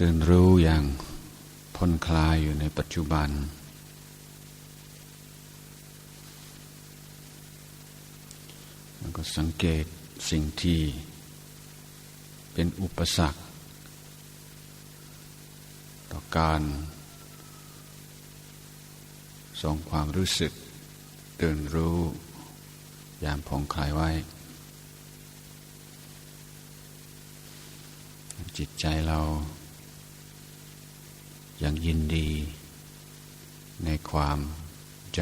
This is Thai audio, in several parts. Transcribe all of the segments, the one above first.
ตื่นรู้อย่างพ้นคลายอยู่ในปัจจุบัน แล้วก็สังเกตสิ่งที่เป็นอุปสรรค ต่อการทรงความรู้สึกตื่นรู้อย่างผ่องคลายไว้ จิตใจเรา ยังยินดีในความจ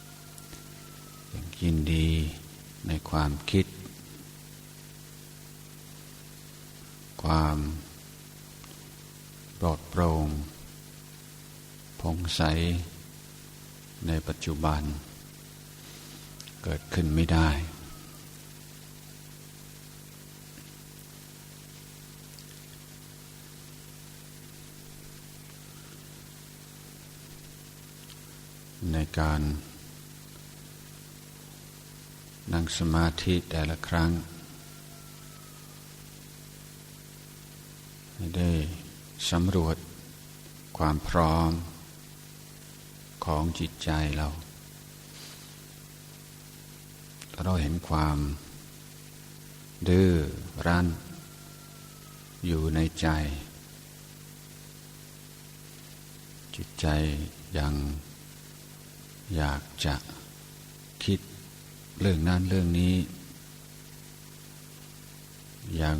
ำยังยินดีในความคิด ความปลอดโปร่งผ่องใสในปัจจุบัน เกิดขึ้นไม่ได้ ในการ นั่งสมาธิแต่ละครั้ง ได้สำรวจความพร้อมของจิตใจเรา เราเห็นความ ดื้อรั้น อยู่ในใจ จิตใจยัง อยากจะคิดเรื่องนั้นเรื่องนี้ ยัง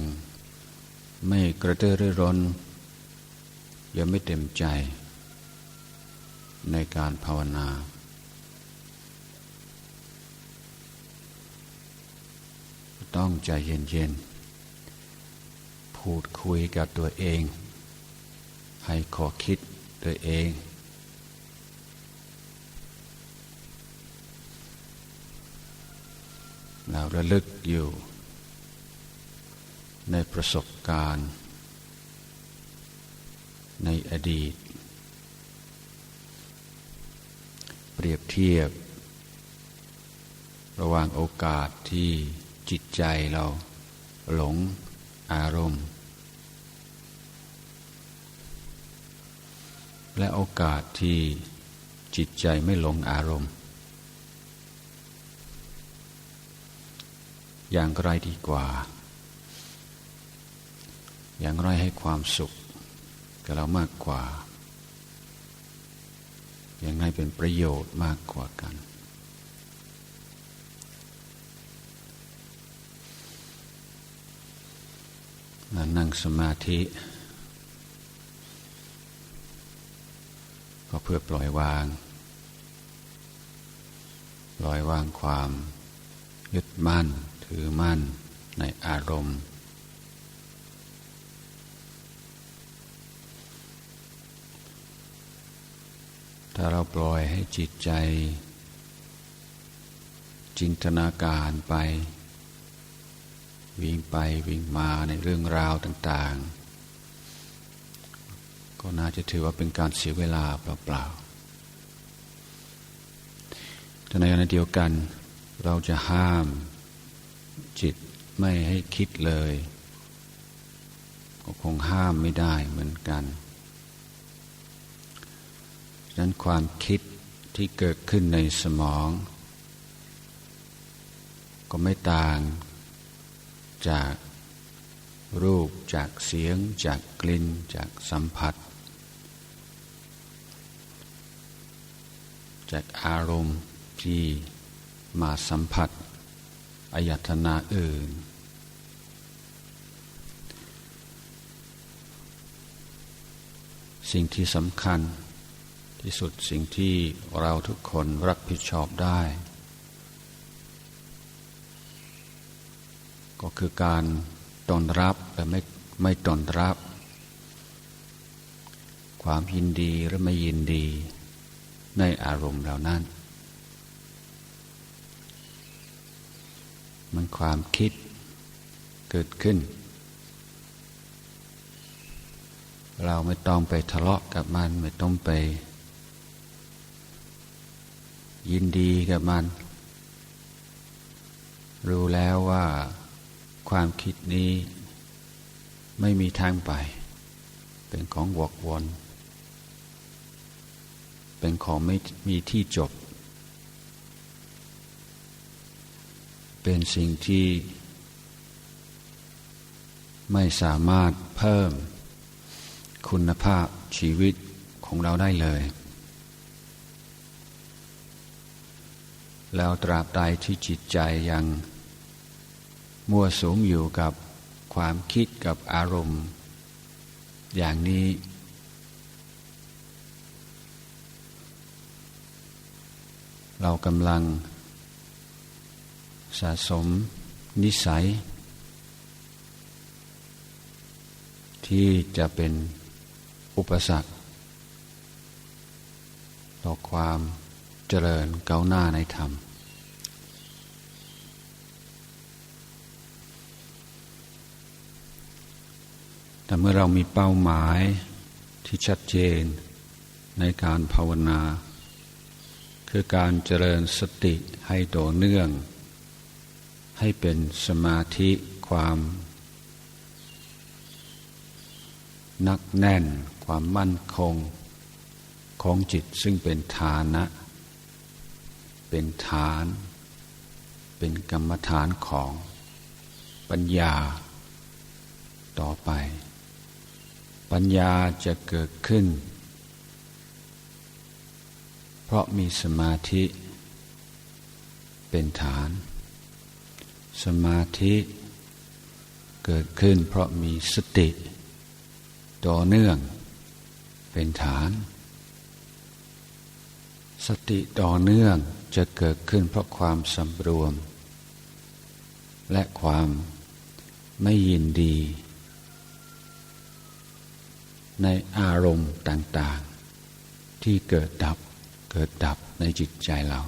ไม่กระตือรือร้น ยังไม่เต็มใจ ในการภาวนา ต้องใจเย็นๆพูดคุยกับตัวเอง ให้ขอคิดตัวเอง เราระลึกอยู่ ในประสบการณ์ ในอดีต เปรียบเทียบ ระหว่างโอกาสที่จิตใจเราหลงอารมณ์ และโอกาสที่จิตใจไม่หลงอารมณ์ อย่างไรดีกว่า อย่างไรให้ความสุขกับเรามากกว่า อย่างไรเป็นประโยชน์มากกว่ากัน นั่งสมาธิก็เพื่อปล่อยวาง ปล่อยวางความยึดมั่น ถือมั่นในอารมณ์ ถ้าเราปล่อยให้จิตใจ จินตนาการไป วิ่งไปวิ่งมาในเรื่องราวต่าง ๆ ก็น่าจะถือว่าเป็นการเสียเวลาเปล่าๆแต่ในขณะเดียวกันเราจะห้าม จิตไม่ให้คิดเลย ก็คงห้ามไม่ได้เหมือนกันดังนั้นความคิดที่เกิดขึ้นในสมอง ก็ไม่ต่างจากรูปจากเสียง จากกลิ่น จากสัมผัส จากอารมณ์ที่มาสัมผัส อายตนะอื่น สิ่งที่สำคัญที่สุดสิ่งที่เราทุกคนรับผิดชอบได้ ก็คือการตอนรับแต่ไม่ไม่ตอนรับ ความยินดีหรือไม่ยินดีในอารมณ์เหล่านั้น มันความคิดเกิดขึ้น เราไม่ต้องไปทะเลาะกับมัน ไม่ต้องไป ยินดีกับมัน รู้แล้วว่าความคิดนี้ไม่มีทางไป เป็นของวกวน เป็นของไม่มีที่จบ เป็นสิ่งที่ไม่สามารถเพิ่มคุณภาพชีวิตของเราได้เลย แล้วตราบใดที่จิตใจยังมั่วสุมอยู่กับความคิดกับอารมณ์ อย่างนี้ เรากำลัง สะสมนิสัย ที่จะเป็นอุปสรรค ต่อความเจริญก้าวหน้าในธรรม แต่เมื่อเรามีเป้าหมายที่ชัดเจนในการภาวนา คือการเจริญสติให้ต่อเนื่อง ให้เป็นสมาธิความ นักแน่น ความมั่นคงของจิตซึ่งเป็นฐานะ เป็นฐาน เป็นกรรมฐานของปัญญา ต่อไป ปัญญาจะเกิดขึ้น เพราะมีสมาธิ เป็นฐาน สมาธิเกิดขึ้นเพราะมีสติ ต่อเนื่องเป็นฐาน สติต่อเนื่องจะเกิดขึ้นเพราะความสำรวม และความไม่ยินดี ในอารมณ์ต่างๆ ที่เกิดดับเกิดดับในจิตใจเรา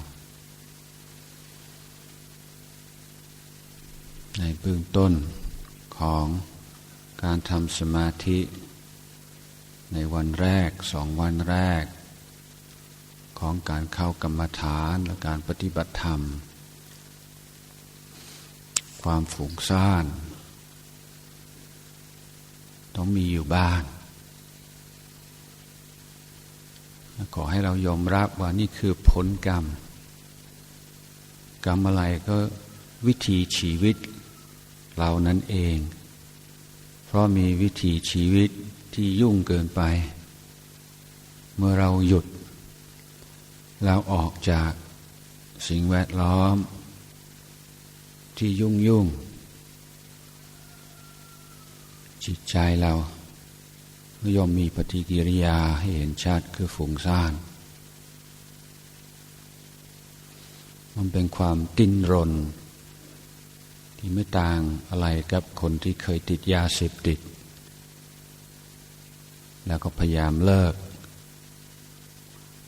ในเบื้องต้นของการทำสมาธิ ในวันแรกสองวันแรก ของการเข้ากรรมฐานและการปฏิบัติธรรม ความฝูงซ่าน ต้องมีอยู่บ้างขอให้เรายอมรับว่านี่คือผลกรรม กรรมอะไรก็วิธีชีวิต เรานั้นเอง เพราะมีวิธีชีวิตที่ยุ่งเกินไป เมื่อเราหยุด เราออกจากสิ่งแวดล้อม ที่ยุ่งยุ่ง จิตใจเราย่อมมีปฏิกิริยาให้เห็นชัดคือฝุ่งซ่าน มันเป็นความติ้นรน ที่ไม่ต่างอะไรกับคนที่เคยติดยาเสพติด แล้วก็พยายามเลิก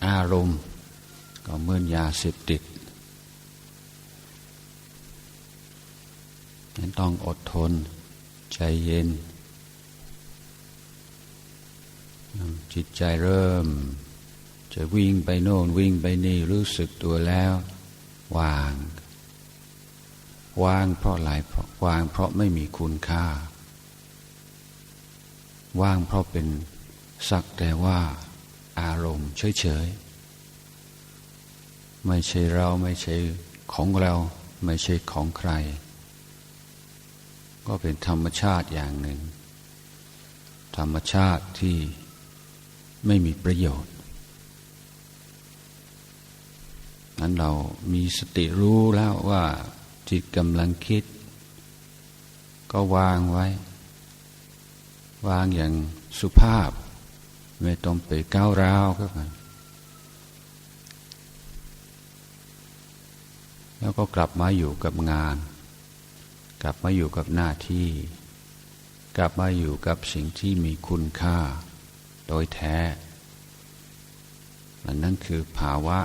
อารมณ์ก็เมื่อนยาเสพติดนั้นต้องอดทน ใจเย็น จิตใจเริ่ม จะวิ่งไปโน่นวิ่งไปนี่รู้สึกตัวแล้ว วาง วางเพราะหลายวางเพราะไม่มีคุณค่า ว่างเพราะเป็นสักแต่ว่า อารมณ์เฉยๆ ไม่ใช่เราไม่ใช่ของเราไม่ใช่ของใคร ก็เป็นธรรมชาติอย่างหนึ่ง ธรรมชาติที่ไม่มีประโยชน์ นั้นเรามีสติรู้แล้วว่า จิตกำลังคิด ก็วางไว้ วางอย่างสุภาพ ไม่ต้องไปก้าวร้าวก็ไปแล้วก็กลับมาอยู่กับงาน กลับมาอยู่กับหน้าที่ กลับมาอยู่กับสิ่งที่มีคุณค่า โดยแท้นั่นคือภาวะ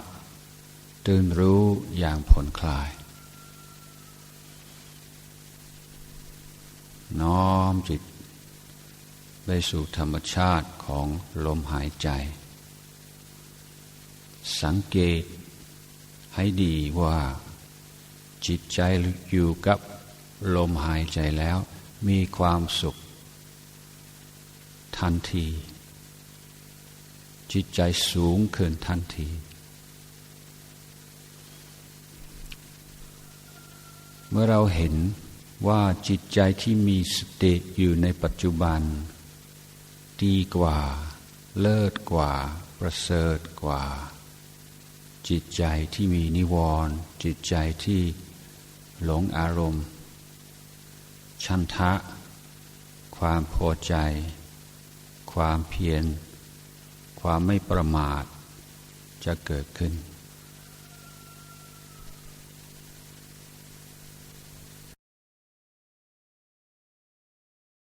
ตื่นรู้อย่างผ่อนคลาย น้อมจิต ไปสู่ธรรมชาติของลมหายใจ สังเกตให้ดีว่า จิตใจอยู่กับลมหายใจแล้ว มีความสุข ทันที จิตใจสูงขึ้นทันทีเมื่อเราเห็น ว่าจิตใจที่มีสติอยู่ในปัจจุบัน ดีกว่า เลิศกว่า ประเสริฐกว่า จิตใจที่มีนิวรณ์จิตใจที่หลงอารมณ์ ชันทะ ความพอใจ ความเพียร ความไม่ประมาทจะเกิดขึ้น